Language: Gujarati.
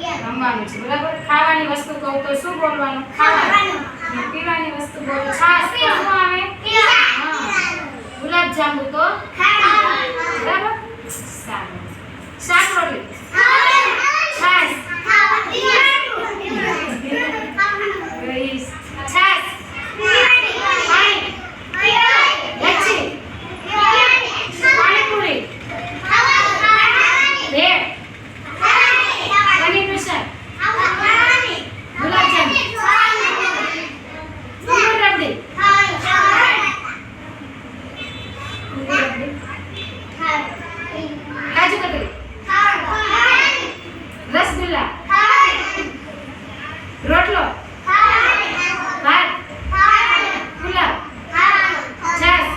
રમવાનું છે. બરાબર? ખાવાની વસ્તુ કહું તો શું બોલવાનું? ખાવાનું. પીવાની વસ્તુ બોલો છાશ. તો શું આવે? ગુલાબ જાંબુ તો? બરાબર? સારું. સાકરોલી છાશ. છાશ. કાજુ કતરી રસગુલ્લા. રોટલો. ભાત. પુલાવ. છાસ